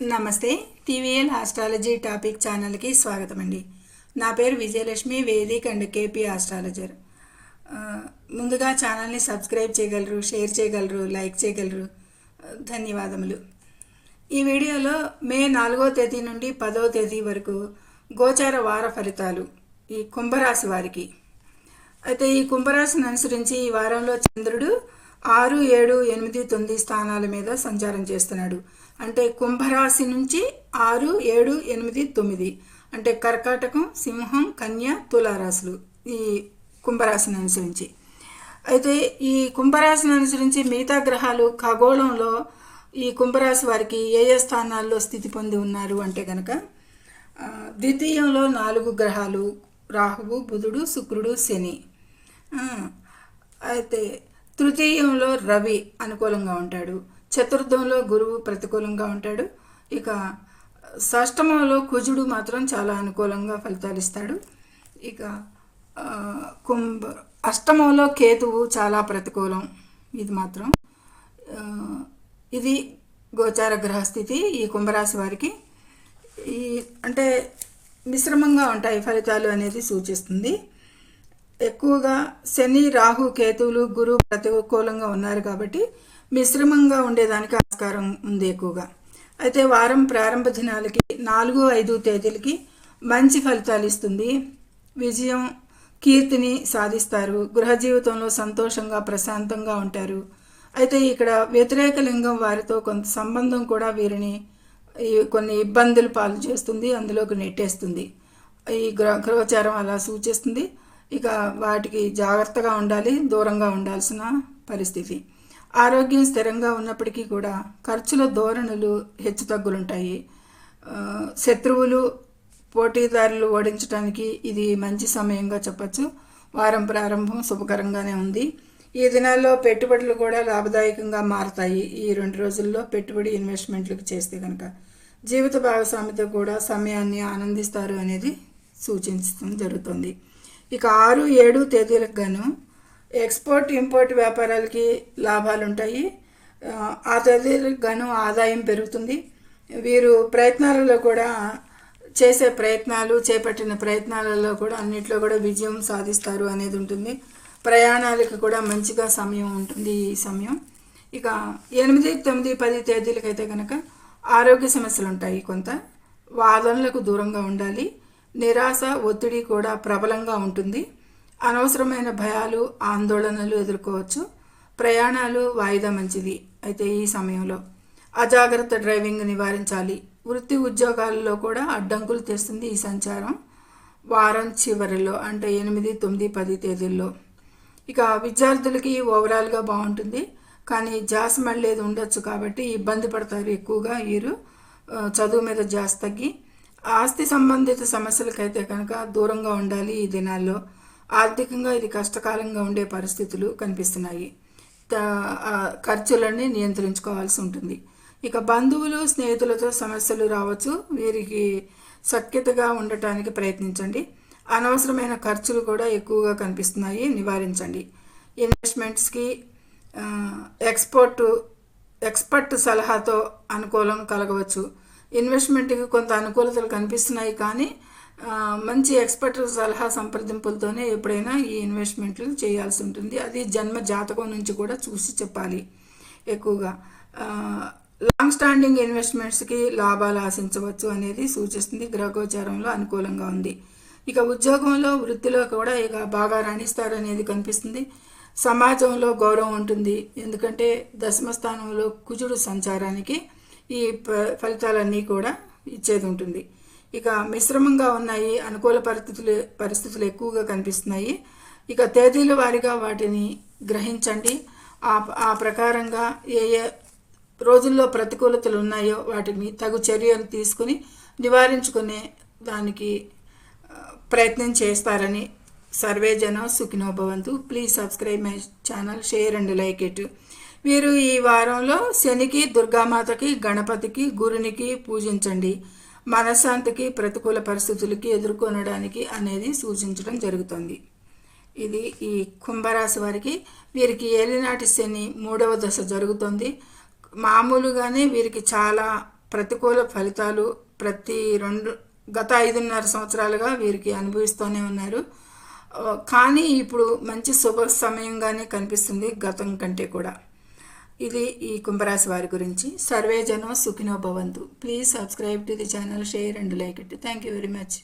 నమస్తే TVL astrology topic ఛానల్కి స్వాగతం అండి. నా పేరు Vijayalakshmi Vedic and KP astrologer. ముందుగా ఛానల్ని సబ్స్క్రైబ్ చేయగలరు షేర్ చేయగలరు లైక్ చేయగలరు. ధన్యవాదములు. ఈ వీడియోలో మే నాలుగో తేదీ నుండి పదో తేదీ వరకు గోచార వార ఫలితాలు ఈ కుంభరాశి వారికి. అయితే ఈ కుంభరాశిని అనుసరించి ఈ వారంలో చంద్రుడు ఆరు ఏడు ఎనిమిది తొమ్మిది స్థానాల మీద సంచారం చేస్తున్నాడు. అంటే కుంభరాశి నుంచి ఆరు ఏడు ఎనిమిది తొమ్మిది. అంటే కర్కాటకం సింహం కన్య తులారాశులు ఈ కుంభరాశిని అనుసరించి. అయితే ఈ కుంభరాశిని అనుసరించి మిగతా గ్రహాలు ఖగోళంలో ఈ కుంభరాశి వారికి ఏ ఏ స్థానాల్లో స్థితి పొంది ఉన్నారు అంటే కనుక ద్వితీయంలో నాలుగు గ్రహాలు రాహువు బుధుడు శుక్రుడు శని. అయితే తృతీయంలో రవి అనుకూలంగా ఉంటాడు. చతుర్థంలో గురువు ప్రతికూలంగా ఉంటాడు. ఇక షష్టమంలో కుజుడు మాత్రం చాలా అనుకూలంగా ఫలితాలు ఇస్తాడు. ఇక కుంభ అష్టమంలో కేతువు చాలా ప్రతికూలం. ఇది మాత్రం ఇది గోచార గ్రహస్థితి ఈ కుంభరాశి వారికి. ఈ అంటే మిశ్రమంగా ఉంటాయి ఫలితాలు అనేది సూచిస్తుంది. ఎక్కువగా శని రాహు కేతువులు గురు ప్రతికూలంగా ఉన్నారు కాబట్టి మిశ్రమంగా ఉండేదానికి ఆస్కారం ఉంది ఎక్కువగా. అయితే వారం ప్రారంభ దినాలకి నాలుగు ఐదు తేదీలకి మంచి ఫలితాలు ఇస్తుంది. విజయం కీర్తిని సాధిస్తారు. గృహ జీవితంలో సంతోషంగా ప్రశాంతంగా ఉంటారు. అయితే ఇక్కడ వ్యతిరేక లింగం వారితో కొంత సంబంధం కూడా వీరిని ఈ కొన్ని ఇబ్బందులు పాలు చేస్తుంది. అందులోకి నెట్టేస్తుంది. ఈ గ్రహ గ్రహచారం అలా సూచిస్తుంది. ఇక వాటికి జాగ్రత్తగా ఉండాలి దూరంగా ఉండాల్సిన పరిస్థితి. ఆరోగ్యం స్థిరంగా ఉన్నప్పటికీ కూడా ఖర్చుల ధోరణులు హెచ్చుతగ్గులుంటాయి శత్రువులు పోటీదారులు ఓడించడానికి ఇది మంచి సమయంగా చెప్పచ్చు. వారం ప్రారంభం శుభకరంగానే ఉంది. ఈ దినాల్లో పెట్టుబడులు కూడా లాభదాయకంగా మారతాయి. ఈ రెండు రోజుల్లో పెట్టుబడి ఇన్వెస్ట్మెంట్లకు చేస్తే కనుక జీవిత భాగస్వామితో కూడా సమయాన్ని ఆనందిస్తారు అనేది సూచించడం జరుగుతుంది. ఇక ఆరు ఏడు తేదీలకు గాను ఎక్స్పోర్ట్ ఇంపోర్ట్ వ్యాపారాలకి లాభాలు ఉంటాయి ఆ, తేదీలకు గాను ఆదాయం పెరుగుతుంది. వీరు ప్రయత్నాలలో కూడా చేసే ప్రయత్నాలు చేపట్టిన ప్రయత్నాలలో కూడా అన్నిట్లో కూడా విజయం సాధిస్తారు అనేది ఉంటుంది. ప్రయాణాలకు కూడా మంచిగా సమయం ఉంటుంది ఈ సమయం. ఇక ఎనిమిది తొమ్మిది పది తేదీలకైతే కనుక ఆరోగ్య సమస్యలు ఉంటాయి కొంత. వాదనలకు దూరంగా ఉండాలి. నిరాశ ఒత్తిడి కూడా ప్రబలంగా ఉంటుంది. అనవసరమైన భయాలు ఆందోళనలు ఎదుర్కోవచ్చు. ప్రయాణాలు వాయిదా మంచిది అయితే ఈ సమయంలో. అజాగ్రత్త డ్రైవింగ్ నివారించాలి. వృత్తి ఉద్యోగాలలో కూడా అడ్డంకులు తెస్తుంది ఈ సంచారం. వారం చివరిలో అంటే ఎనిమిది తొమ్మిది పది తేదీల్లో. ఇక విద్యార్థులకి ఓవరాల్గా బాగుంటుంది. కానీ జాస్ మళ్ళీ ఉండొచ్చు కాబట్టి ఇబ్బంది పడతారు ఎక్కువగా వీరు. చదువు మీద జాస్ తగ్గి ఆస్తి సంబంధిత సమస్యలకైతే కనుక దూరంగా ఉండాలి ఈ దినాల్లో. ఆర్థికంగా ఇది కష్టకాలంగా ఉండే పరిస్థితులు కనిపిస్తున్నాయి. ఖర్చులన్నీ నియంత్రించుకోవాల్సి ఉంటుంది. ఇక బంధువులు స్నేహితులతో సమస్యలు రావచ్చు. వీరికి సఖ్యతగా ఉండటానికి ప్రయత్నించండి. అనవసరమైన ఖర్చులు కూడా ఎక్కువగా కనిపిస్తున్నాయి. నివారించండి. ఇన్వెస్ట్మెంట్స్కి ఆ, ఎక్స్పోర్ట్ ఎక్స్పర్ట్ సలహాతో అనుకూలం కలగవచ్చు. ఇన్వెస్ట్మెంట్కి కొంత అనుకూలతలు కనిపిస్తున్నాయి కానీ మంచి ఎక్స్పర్ట్ సలహా సంప్రదింపులతోనే ఎప్పుడైనా ఈ ఇన్వెస్ట్మెంట్లు చేయాల్సి ఉంటుంది. అది జన్మ జాతకం నుంచి కూడా చూసి చెప్పాలి ఎక్కువగా. లాంగ్ స్టాండింగ్ ఇన్వెస్ట్మెంట్స్కి లాభాలు ఆశించవచ్చు అనేది సూచిస్తుంది. గ్రహగోచారంలో అనుకూలంగా ఉంది. ఇక ఉద్యోగంలో వృత్తిలో కూడా ఇక బాగా రాణిస్తారు అనేది కనిపిస్తుంది. సమాజంలో గౌరవం ఉంటుంది. ఎందుకంటే దశమ స్థానంలో కుజుడు సంచారానికి ఈ ఫలితాలన్నీ కూడా ఇచ్చేది ఉంటుంది ఇక మిశ్రమంగా ఉన్నాయి అనుకూల పరిస్థితులు పరిస్థితులు ఎక్కువగా కనిపిస్తున్నాయి. ఇక తేదీల వారీగా వాటిని గ్రహించండి. ఆ ఆ ప్రకారంగా ఏ ఏ రోజుల్లో ప్రతికూలతలు ఉన్నాయో వాటిని తగు చర్యలు తీసుకుని నివారించుకునే దానికి ప్రయత్నం చేస్తారని సర్వే జన Sukhinobhavantu. Please subscribe my channel share and like it. వీరు ఈ వారంలో శనికి దుర్గామాతకి గణపతికి గురునికి పూజించండి. మనశ్శాంతికి ప్రతికూల పరిస్థితులకి ఎదుర్కొనడానికి అనేది సూచించడం జరుగుతుంది. ఇది ఈ కుంభరాశి వారికి వీరికి ఏలినాటి శని మూడవ దశ జరుగుతుంది. మామూలుగానే వీరికి చాలా ప్రతికూల ఫలితాలు ప్రతి రెండు గత ఐదున్నర సంవత్సరాలుగా వీరికి అనుభవిస్తూనే ఉన్నారు. కానీ ఇప్పుడు మంచి శుభ సమయంగానే కనిపిస్తుంది గతం కంటే కూడా. ఇది ఈ కుంభరాశి వారి గురించి. సర్వే జనం సుఖినో భవంతు. Please subscribe to the channel share and like it thank you very much